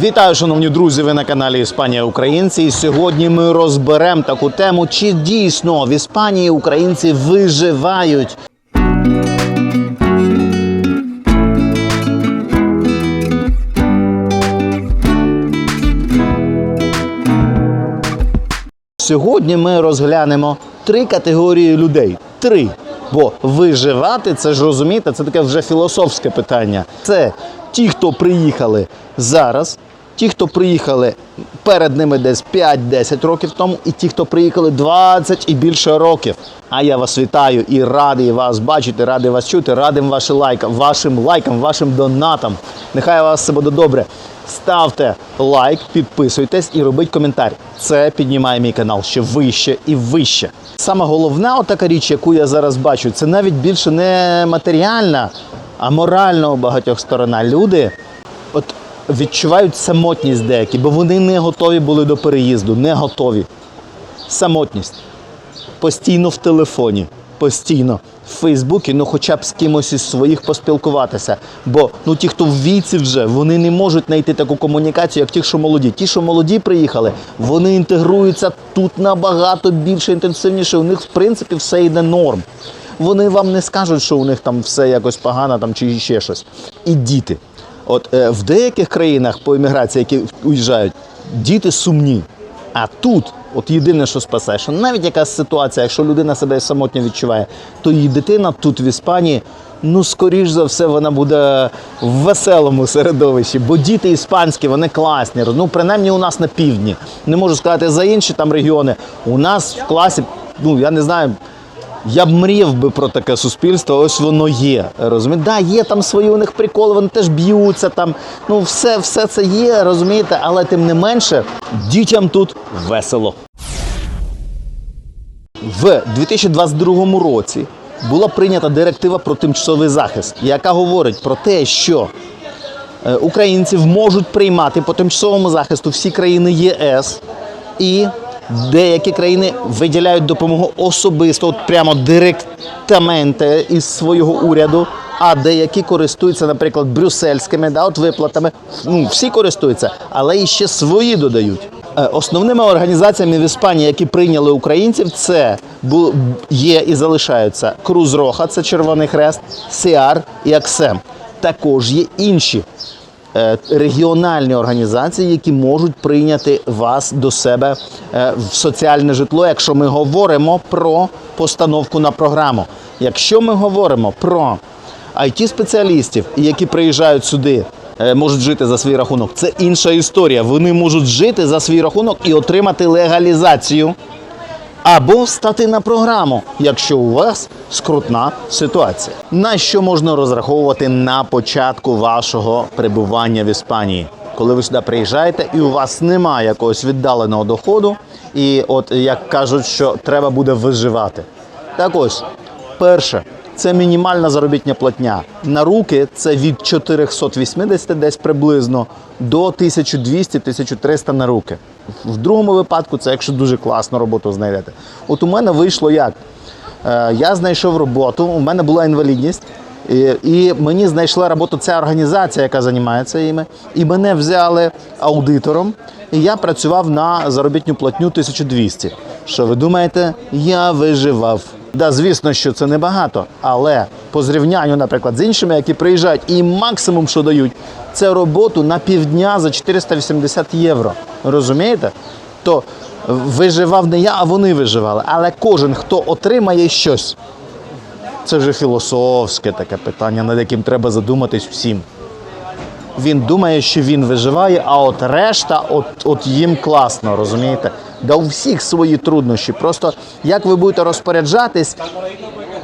Вітаю, шановні друзі! Ви на каналі Іспанія Українці. І сьогодні ми розберемо таку тему, чи дійсно в Іспанії українці виживають. Сьогодні ми розглянемо три категорії людей. Три. Бо виживати, це ж розумієте, це таке вже філософське питання. Це ті, хто приїхали зараз, ті, хто приїхали перед ними десь 5-10 років тому, і ті, хто приїхали 20 і більше років. А я вас вітаю і радий вас бачити, радий вас чути, радим вашим лайкам, вашим лайкам, вашим донатам. Нехай у вас все буде добре. Ставте лайк, підписуйтесь і робіть коментар. Це піднімає мій канал ще вище і вище. Саме головна отака річ, яку я зараз бачу, це навіть більше не матеріальна, а моральна у багатьох сторона. Люди от відчувають самотність деякі, бо вони не готові були до переїзду, не готові. Самотність постійно в телефоні, постійно в Фейсбуці, ну хоча б з кимось із своїх поспілкуватися. Бо ну ті, хто в віці вже, вони не можуть знайти таку комунікацію, як ті, що молоді. Ті, що молоді приїхали, вони інтегруються тут набагато більше інтенсивніше. У них в принципі все йде норм. Вони вам не скажуть, що у них там все якось погано там чи ще щось. І діти. От е, в деяких країнах по імміграції, які уїжджають, діти сумні. А тут, от єдине, що спасає, що навіть якась ситуація, якщо людина себе самотньо відчуває, то її дитина тут в Іспанії, ну скоріш за все, вона буде в веселому середовищі, бо діти іспанські, вони класні. Ну, принаймні у нас на півдні. Не можу сказати за інші там регіони. У нас в класі, ну я не знаю. Я б мріяв би про таке суспільство, ось воно є. Розумієте? Да, є там свої у них приколи, вони теж б'ються там. Ну, все, все це є, розумієте, але тим не менше, дітям тут весело. В 2022 році була прийнята директива про тимчасовий захист, яка говорить про те, що е, українців можуть приймати по тимчасовому захисту всі країни ЄС і деякі країни виділяють допомогу особисто, от прямо директаменти із свого уряду. А деякі користуються, наприклад, брюссельськими да, от виплатами. Ну, всі користуються, але і ще свої додають. Е, Основними організаціями в Іспанії, які прийняли українців, це є і залишаються Круз Роха, це Червоний Хрест, Сіар і Аксем. Також є інші регіональні організації, які можуть прийняти вас до себе е, в соціальне житло, якщо ми говоримо про постановку на програму. Якщо ми говоримо про it спеціалістів, які приїжджають сюди, е, можуть жити за свій рахунок, це інша історія. Вони можуть жити за свій рахунок і отримати легалізацію або стати на програму, якщо у вас скрутна ситуація. На що можна розраховувати на початку вашого перебування в Іспанії? Коли ви сюди приїжджаєте і у вас немає якогось віддаленого доходу, і от як кажуть, що треба буде виживати. Так ось, перше, це мінімальна заробітня платня. На руки це від 480 десь приблизно до 1200-1300 на руки. В другому випадку це якщо дуже класну роботу знайдете. От у мене вийшло як? Е, Я знайшов роботу, у мене була інвалідність. І, і мені знайшла роботу ця організація, яка займається іми, і мене взяли аудитором, і я працював на заробітну платню 1200. Що ви думаєте? Я виживав. Да, звісно, що це небагато, але по зрівнянню, наприклад, з іншими, які приїжджають, і максимум, що дають, це роботу на півдня за 480 євро. Розумієте? То виживав не я, а вони виживали. Але кожен, хто отримає щось, це вже філософське таке питання, над яким треба задуматись всім. Він думає, що він виживає, а от решта, от, от їм класно, розумієте? Да у всіх свої труднощі. Просто як ви будете розпоряджатись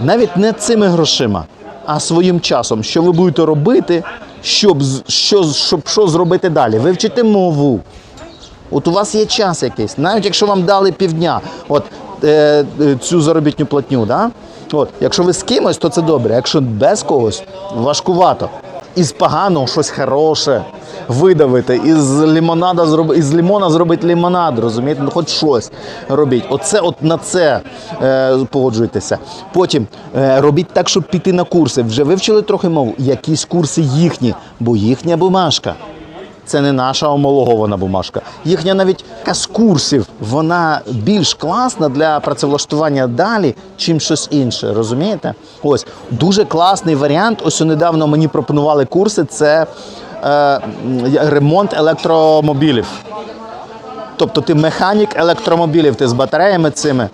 навіть не цими грошима, а своїм часом, що ви будете робити, щоб, що, щоб що зробити далі. Вивчити мову. От у вас є час якийсь, навіть якщо вам дали півдня, от е, е, цю заробітну платню, да? от, якщо ви з кимось, то це добре. Якщо без когось, важкувато. Із поганого щось хороше видавити, із лимонада зроби, із лимона зробити лимонад, розумієте? Ну, хоч щось робіть. Оце от на це е, погоджуйтеся. Потім е, робіть так, щоб піти на курси. Вже вивчили трохи мову, якісь курси їхні, бо їхня бумажка. Це не наша омологована бумажка. Їхня навіть з курсів, вона більш класна для працевлаштування далі, чим щось інше. Розумієте? Ось дуже класний варіант. Ось недавно мені пропонували курси. Це е, ремонт електромобілів. Тобто ти механік електромобілів, ти з батареями цими.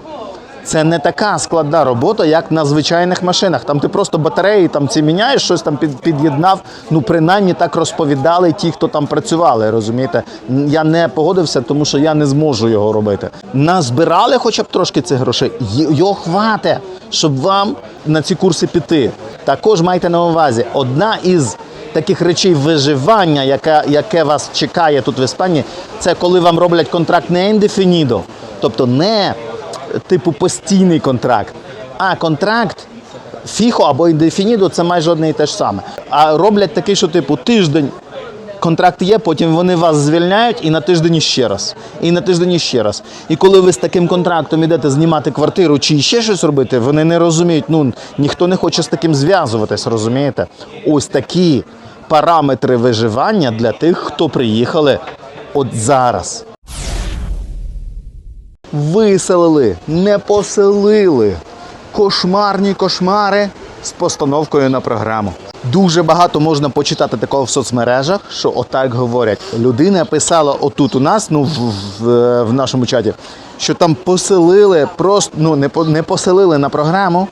Це не така складна робота, як на звичайних машинах. Там ти просто батареї там ці міняєш, щось там під, під'єднав. Ну, принаймні так розповідали ті, хто там працювали. Розумієте? Я не погодився, тому що я не зможу його робити. Назбирали хоча б трошки цих грошей. Його хвате, щоб вам на ці курси піти. Також майте на увазі, одна із таких речей виживання, яке, яке вас чекає тут в Іспанії, це коли вам роблять контракт не індефінідо, тобто не типу постійний контракт, а контракт фіхо або індефінідо це майже одне і те ж саме. А роблять такий, що типу тиждень. Контракт є, потім вони вас звільняють і на тиждень ще раз. І на тиждень ще раз. І коли ви з таким контрактом йдете знімати квартиру чи ще щось робити, вони не розуміють. Ну ніхто не хоче з таким зв'язуватись, розумієте? Ось такі параметри виживання для тих, хто приїхали от зараз. Виселили, не поселили. Кошмарні кошмари з постановкою на програму. Дуже багато можна почитати такого в соцмережах, що отак говорять. Людина писала отут у нас, ну в, в, в нашому чаті, що там поселили, просто ну не не поселили на програму.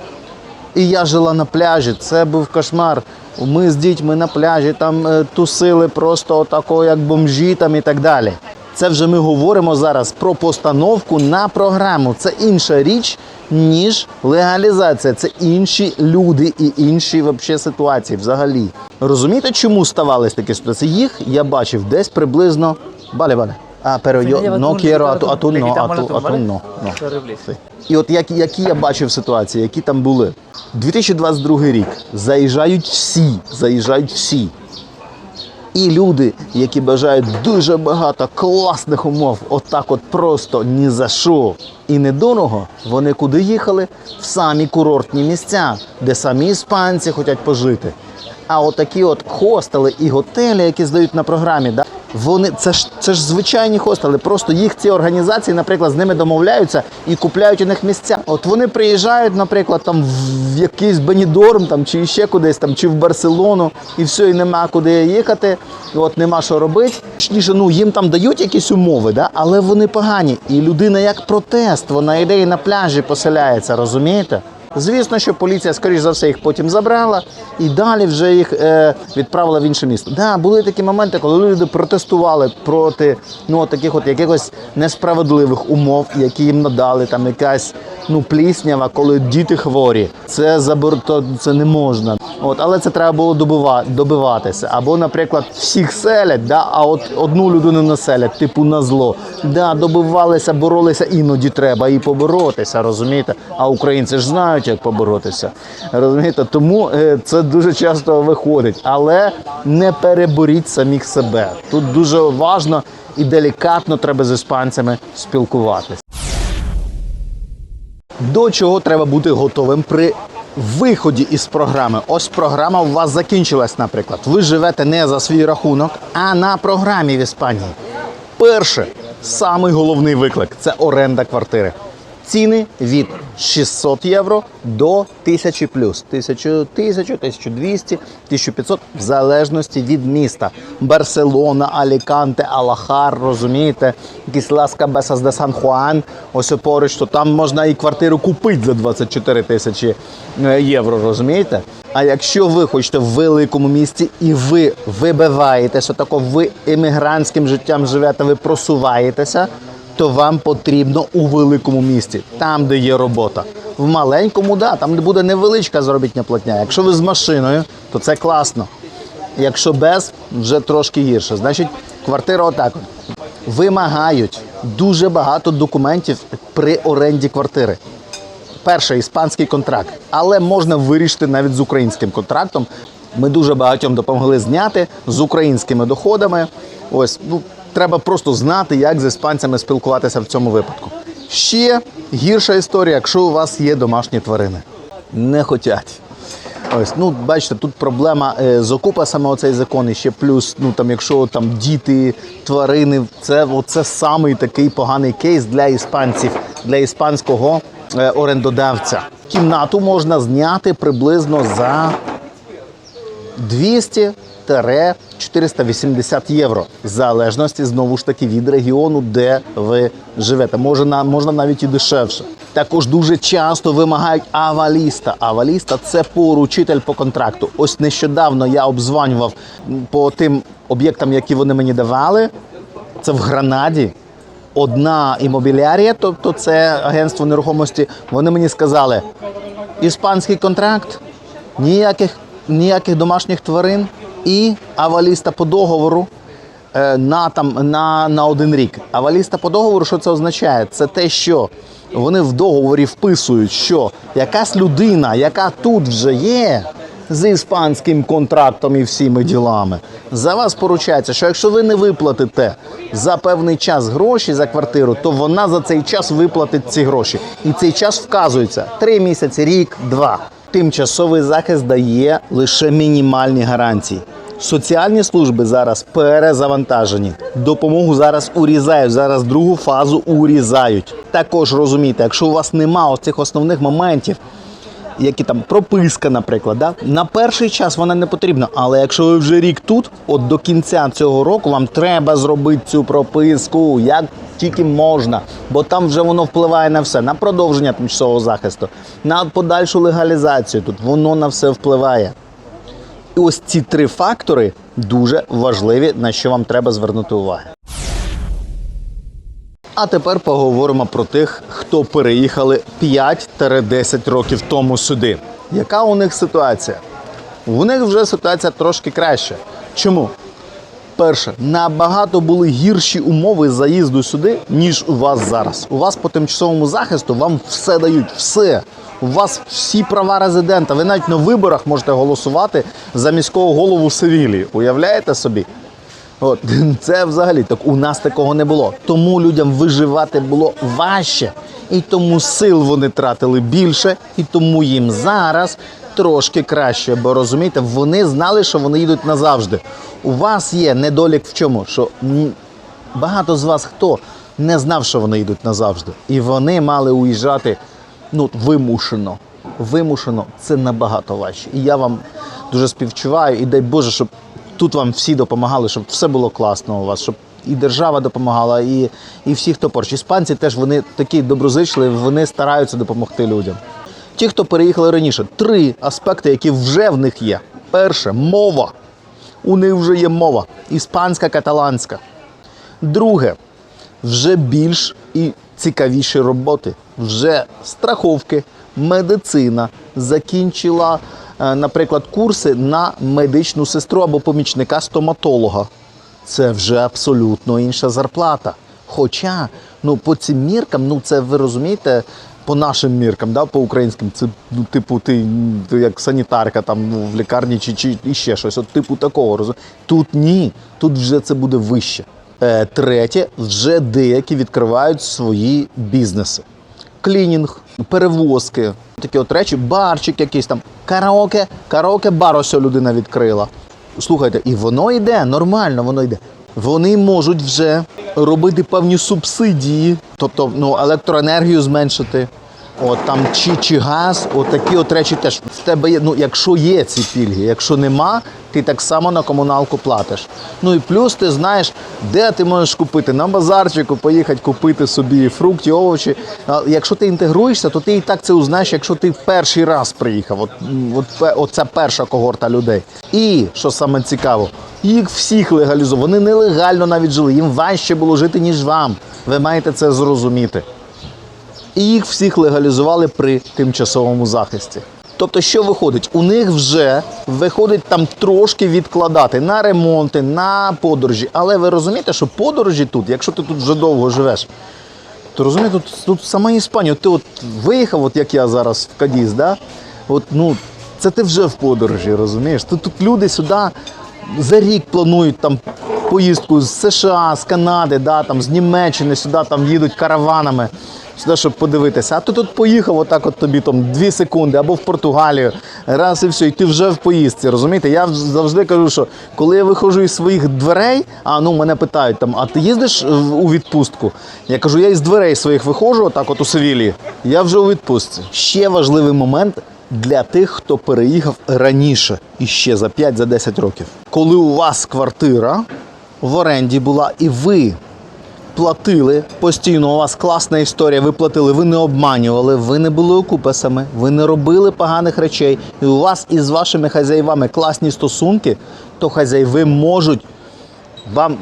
І я жила на пляжі. Це був кошмар. Ми з дітьми на пляжі там е, тусили просто отако, як бомжі там і так далі. Це вже ми говоримо зараз про постановку на програму. Це інша річ, ніж легалізація. Це інші люди і інші вообще ситуації взагалі. Розумієте, чому ставались такі ситуації? Їх я бачив десь приблизно. Бале, бале. А, pero yo no quiero a tu, a tu no, a tu, a tu no, no. І от які, які я бачив ситуації, які там були. 2022 рік. Заїжджають всі, заїжджають всі. І люди, які бажають дуже багато класних умов, отак от просто ні за що і недорого, вони куди їхали? В самі курортні місця, де самі іспанці хочуть пожити. А отакі от хостели і готелі, які здають на програмі, да, вони це ж це ж звичайні хостели. Просто їх ці організації, наприклад, з ними домовляються і купляють у них місця. От вони приїжджають, наприклад, там в якийсь Бенідорм там чи ще кудись там, чи в Барселону, і все, і нема куди їхати. От нема що робити. Точніше, ну їм там дають якісь умови, да? але вони погані. І людина як протест, вона йде і на пляжі поселяється, розумієте? Звісно, що поліція, скоріш за все, їх потім забрала і далі вже їх е, відправила в інше місто. Да, були такі моменти, коли люди протестували проти ну, таких от якихось несправедливих умов, які їм надали, там якась ну, пліснява, коли діти хворі. Це забор... то це не можна. От, але це треба було добива... добиватися. Або, наприклад, всіх селять, да, а от одну людину не селять, типу на зло. Да, добивалися, боролися, іноді треба і поборотися, розумієте? А українці ж знають, як поборотися. Розумієте? Тому е, це дуже часто виходить. Але не переборіть самих себе. Тут дуже важно і делікатно треба з іспанцями спілкуватися. До чого треба бути готовим при виході із програми? Ось програма у вас закінчилась, наприклад. Ви живете не за свій рахунок, а на програмі в Іспанії. Перше, самий головний виклик це оренда квартири. Ціни від 600 євро до 1000 плюс. 1000, 1000, 1200, 1500 в залежності від міста. Барселона, Аліканте, Алахар, розумієте, якісь Лас Кабесас де Сан Хуан, ось поруч, то там можна і квартиру купити за 24 тисячі е, євро, розумієте? А якщо ви хочете в великому місті і ви вибиваєтеся, тако ви емігрантським життям живете, ви просуваєтеся, то вам потрібно у великому місті, там, де є робота. В маленькому, да, там де буде невеличка заробітня платня. Якщо ви з машиною, то це класно. Якщо без, вже трошки гірше. Значить, квартира отак. Вимагають дуже багато документів при оренді квартири. Перший іспанський контракт, але можна вирішити навіть з українським контрактом. Ми дуже багатьом допомогли зняти з українськими доходами. Ось ну треба просто знати, як з іспанцями спілкуватися в цьому випадку. Ще гірша історія, якщо у вас є домашні тварини. Не хотять. Ось, ну, бачите, тут проблема е, з окупа саме оцей закон, і ще плюс, ну там, якщо там діти, тварини, це оце самий такий поганий кейс для іспанців, для іспанського е, орендодавця. Кімнату можна зняти приблизно за 200-480 євро, в залежності знову ж таки від регіону, де ви живете. Може, на, можна навіть і дешевше. Також дуже часто вимагають аваліста. Аваліста це поручитель по контракту. Ось нещодавно я обзванював по тим об'єктам, які вони мені давали. Це в Гранаді. Одна імобілярія, тобто це агентство нерухомості. Вони мені сказали: іспанський контракт, ніяких, ніяких домашніх тварин і аваліста по договору е, на, там, на, на один рік. Аваліста по договору, що це означає? Це те, що вони в договорі вписують, що якась людина, яка тут вже є. З іспанським контрактом і всіми ділами за вас поручається, що якщо ви не виплатите за певний час гроші за квартиру, то вона за цей час виплатить ці гроші. І цей час вказується три місяці, рік, два. Тимчасовий захист дає лише мінімальні гарантії. Соціальні служби зараз перезавантажені. Допомогу зараз урізають. Зараз другу фазу урізають. Також розумійте, якщо у вас нема оцих основних моментів, які там прописка, наприклад, да? на перший час вона не потрібна. Але якщо ви вже рік тут, от до кінця цього року вам треба зробити цю прописку, як тільки можна, бо там вже воно впливає на все, на продовження тимчасового захисту, на подальшу легалізацію. Тут воно на все впливає. І ось ці три фактори дуже важливі, на що вам треба звернути увагу. А тепер поговоримо про тих, хто переїхали 5-10 років тому сюди. Яка у них ситуація? У них вже ситуація трошки краща. Чому? Перше, набагато були гірші умови заїзду сюди, ніж у вас зараз. У вас по тимчасовому захисту вам все дають, все. У вас всі права резидента. Ви навіть на виборах можете голосувати за міського голову Севілії. Уявляєте собі? От це взагалі так у нас такого не було. Тому людям виживати було важче, і тому сил вони тратили більше, і тому їм зараз трошки краще. Бо розумієте, вони знали, що вони їдуть назавжди. У вас є недолік в чому? Що багато з вас хто не знав, що вони йдуть назавжди, і вони мали уїжджати ну вимушено. Вимушено це набагато важче. І я вам дуже співчуваю, і дай Боже, щоб тут вам всі допомагали, щоб все було класно у вас, щоб і держава допомагала, і, і всі, хто поруч. Іспанці теж вони такі доброзичливі, вони стараються допомогти людям. Ті, хто переїхали раніше, три аспекти, які вже в них є. Перше мова. У них вже є мова. Іспанська, каталанська. Друге, вже більш і цікавіші роботи. Вже страховки, медицина закінчила, наприклад, курси на медичну сестру або помічника стоматолога. Це вже абсолютно інша зарплата. Хоча, ну, по цим міркам, ну це ви розумієте, по нашим міркам, да, по українським, це ну, типу, ти, як санітарка там ну, в лікарні чи, чи іще щось. От типу такого. розум- Тут ні, тут вже це буде вище. Е, третє, вже деякі відкривають свої бізнеси. Клінінг, перевозки, такі от речі, барчик якийсь там, караоке, караоке-бар ось людина відкрила. Слухайте, і воно йде, нормально воно йде. Вони можуть вже робити певні субсидії, тобто ну, електроенергію зменшити. От там чи, чи газ, от такі от речі теж в тебе є. Ну, якщо є ці пільги, якщо нема, ти так само на комуналку платиш. Ну і плюс ти знаєш, де ти можеш купити на базарчику, поїхати купити собі фрукти, овочі. Якщо ти інтегруєшся, то ти і так це узнаєш, якщо ти перший раз приїхав. От, м, от, пе- перша когорта людей. І що саме цікаво, їх всіх легалізували. Вони нелегально навіть жили. Їм важче було жити, ніж вам. Ви маєте це зрозуміти і їх всіх легалізували при тимчасовому захисті. Тобто, що виходить? У них вже виходить там трошки відкладати на ремонти, на подорожі. Але ви розумієте, що подорожі тут, якщо ти тут вже довго живеш, то розумієте, тут, тут сама Іспанія, ти от виїхав, от як я зараз в Кадіз, да? от, ну, це ти вже в подорожі, розумієш? Тут, тут люди сюди за рік планують там поїздку з США, з Канади, да, там, з Німеччини сюди там їдуть караванами. Сюди, щоб подивитися. А ти тут поїхав, отак от тобі там дві секунди або в Португалію, раз і все, і ти вже в поїздці. Розумієте? Я завжди кажу, що коли я виходжу із своїх дверей, а ну мене питають там, а ти їздиш у відпустку? Я кажу, я із дверей своїх виходжу, отак от у Севілії, я вже у відпустці. Ще важливий момент для тих, хто переїхав раніше, і ще за 5-10 років. Коли у вас квартира в оренді була, і ви платили постійно. У вас класна історія. Ви платили, ви не обманювали, ви не були окупасами, ви не робили поганих речей. І у вас із вашими хазяївами класні стосунки, то хазяїви можуть. Вам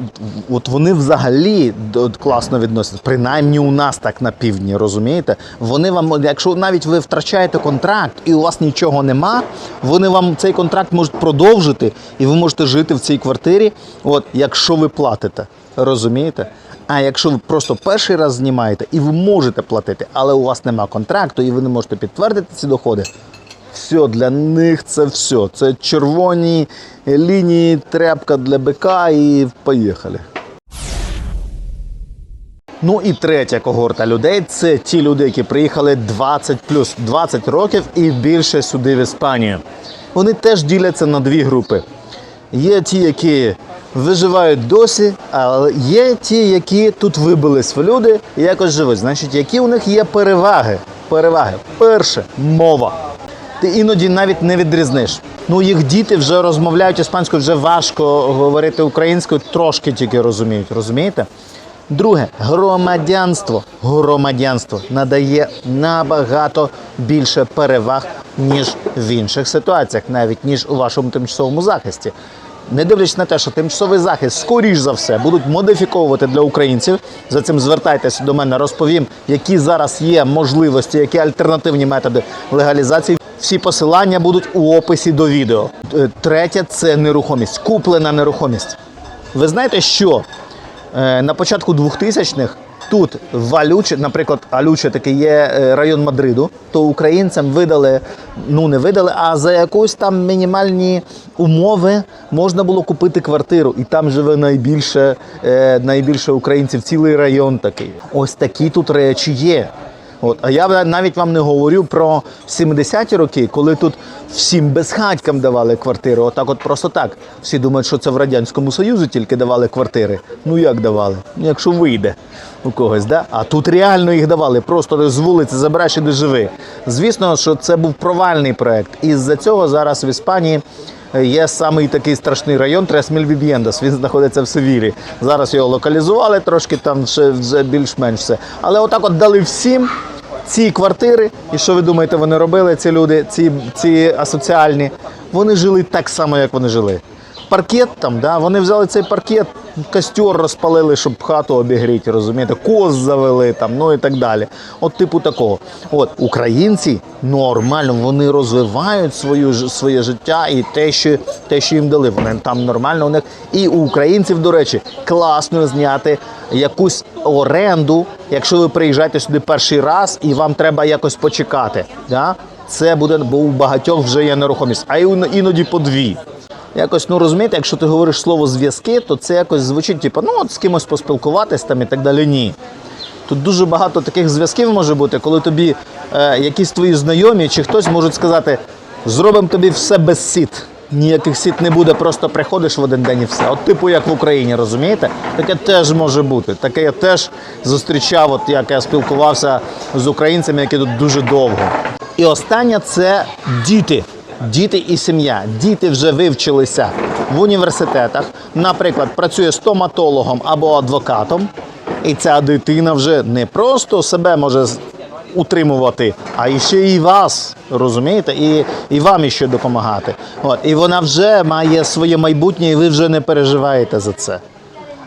от вони взагалі класно відносяться. Принаймні у нас так на півдні, розумієте? Вони вам, якщо навіть ви втрачаєте контракт і у вас нічого нема, вони вам цей контракт можуть продовжити, і ви можете жити в цій квартирі, от якщо ви платите. Розумієте? А якщо ви просто перший раз знімаєте і ви можете платити, але у вас нема контракту, і ви не можете підтвердити ці доходи, все, для них це все. Це червоні лінії, тряпка для бика і поїхали. Ну і третя когорта людей це ті люди, які приїхали 20 плюс 20 років і більше сюди в Іспанію. Вони теж діляться на дві групи. Є ті, які виживають досі, а є ті, які тут вибились в люди і якось живуть. Значить, які у них є переваги? Переваги. Перше мова. Ти іноді навіть не відрізниш. Ну, їх діти вже розмовляють іспанською, вже важко говорити українською, трошки тільки розуміють, розумієте? Друге, громадянство. Громадянство надає набагато більше переваг, ніж в інших ситуаціях, навіть ніж у вашому тимчасовому захисті. Не дивлячись на те, що тимчасовий захист, скоріш за все, будуть модифіковувати для українців. За цим звертайтеся до мене, розповім, які зараз є можливості, які альтернативні методи легалізації. Всі посилання будуть у описі до відео. Е, Третє це нерухомість, куплена нерухомість. Ви знаєте, що е, на початку 2000-х тут в Алюче, наприклад, Алюче такий є е, район Мадриду, то українцям видали, ну не видали, а за якусь там мінімальні умови можна було купити квартиру, і там живе найбільше, е, найбільше українців, цілий район такий. Ось такі тут речі є. От, а я навіть вам не говорю про 70-ті роки, коли тут всім безхатькам давали квартири. Отак, от просто так. Всі думають, що це в Радянському Союзі тільки давали квартири. Ну як давали? Ну, Якщо вийде у когось, да? А тут реально їх давали. Просто з вулиці забираєш і де живи. Звісно, що це був провальний проект. І з-за цього зараз в Іспанії. Є самий такий страшний район Тресміль Віб'єндас. Він знаходиться в Севілі. Зараз його локалізували трошки, там ще вже більш-менш все. Але отак от дали всім ці квартири. І що ви думаєте, вони робили, ці люди, ці, ці асоціальні? Вони жили так само, як вони жили. Паркет там, да, вони взяли цей паркет, костер розпалили, щоб хату обігріти, розумієте, коз завели там, ну і так далі. От типу такого. От українці нормально, вони розвивають свою своє життя і те, що те, що їм дали, вони там нормально у них. І у українців, до речі, класно зняти якусь оренду, якщо ви приїжджаєте сюди перший раз і вам треба якось почекати. Да? Це буде, бо у багатьох вже є нерухомість, а ін- іноді по дві. Якось, ну розумієте, якщо ти говориш слово зв'язки, то це якось звучить, типу, ну от з кимось поспілкуватись там і так далі. Ні. Тут дуже багато таких зв'язків може бути, коли тобі е, якісь твої знайомі чи хтось можуть сказати, зробимо тобі все без сіт. Ніяких сіт не буде, просто приходиш в один день і все. От типу як в Україні, розумієте? Таке теж може бути. Таке я теж зустрічав, от як я спілкувався з українцями, які тут дуже довго. І останнє це діти. Діти і сім'я. Діти вже вивчилися в університетах. Наприклад, працює стоматологом або адвокатом. І ця дитина вже не просто себе може утримувати, а і ще і вас, розумієте, і, і вам іще допомагати. От, і вона вже має своє майбутнє, і ви вже не переживаєте за це.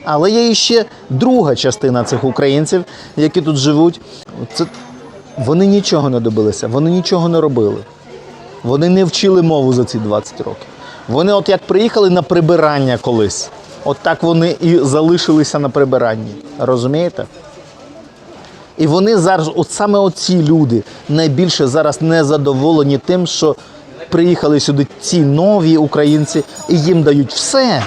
Але є іще друга частина цих українців, які тут живуть. Це вони нічого не добилися, вони нічого не робили. Вони не вчили мову за ці 20 років. Вони, от як приїхали на прибирання колись, от так вони і залишилися на прибиранні. Розумієте? І вони зараз, от саме оці люди, найбільше зараз незадоволені тим, що приїхали сюди ці нові українці і їм дають все.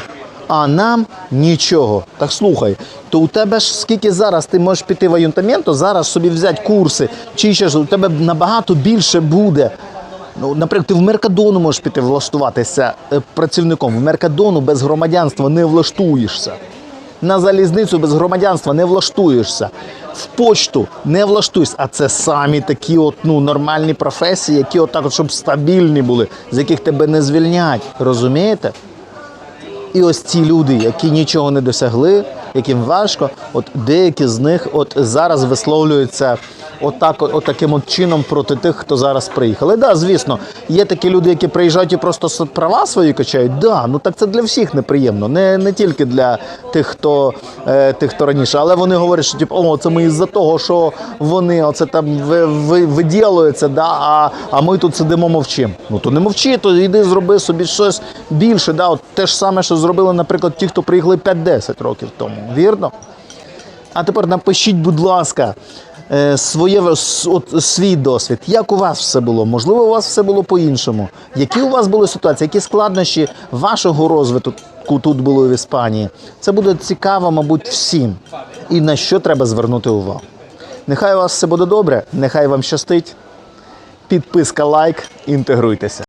а нам нічого. Так слухай, то у тебе ж скільки зараз ти можеш піти в аюнтаменто, зараз собі взяти курси, чи ще ж у тебе набагато більше буде. Ну, наприклад, ти в Меркадону можеш піти влаштуватися е, працівником. В Меркадону без громадянства не влаштуєшся. На залізницю без громадянства не влаштуєшся. В почту не влаштуєшся. А це самі такі от, ну, нормальні професії, які отак, от, щоб стабільні були, з яких тебе не звільнять. Розумієте? І ось ці люди, які нічого не досягли, яким важко, от деякі з них от зараз висловлюються отак, от, таким от чином проти тих, хто зараз приїхали. Да, звісно, є такі люди, які приїжджають і просто права свої качають. Да, ну так це для всіх неприємно, не, не тільки для тих, хто е, тих, хто раніше, але вони говорять, що типу, о, це ми із-за того, що вони оце там ви, ви, да, а, а ми тут сидимо мовчимо. Ну то не мовчи, то йди зроби собі щось більше. Да, от те ж саме, що зробили, наприклад, ті, хто приїхали 5-10 років тому. Вірно? А тепер напишіть, будь ласка, е, своє от, свій досвід. Як у вас все було? Можливо, у вас все було по-іншому. Які у вас були ситуації, які складнощі вашого розвитку тут були в Іспанії? Це буде цікаво, мабуть, всім. І на що треба звернути увагу. Нехай у вас все буде добре, нехай вам щастить. Підписка, лайк, інтегруйтеся.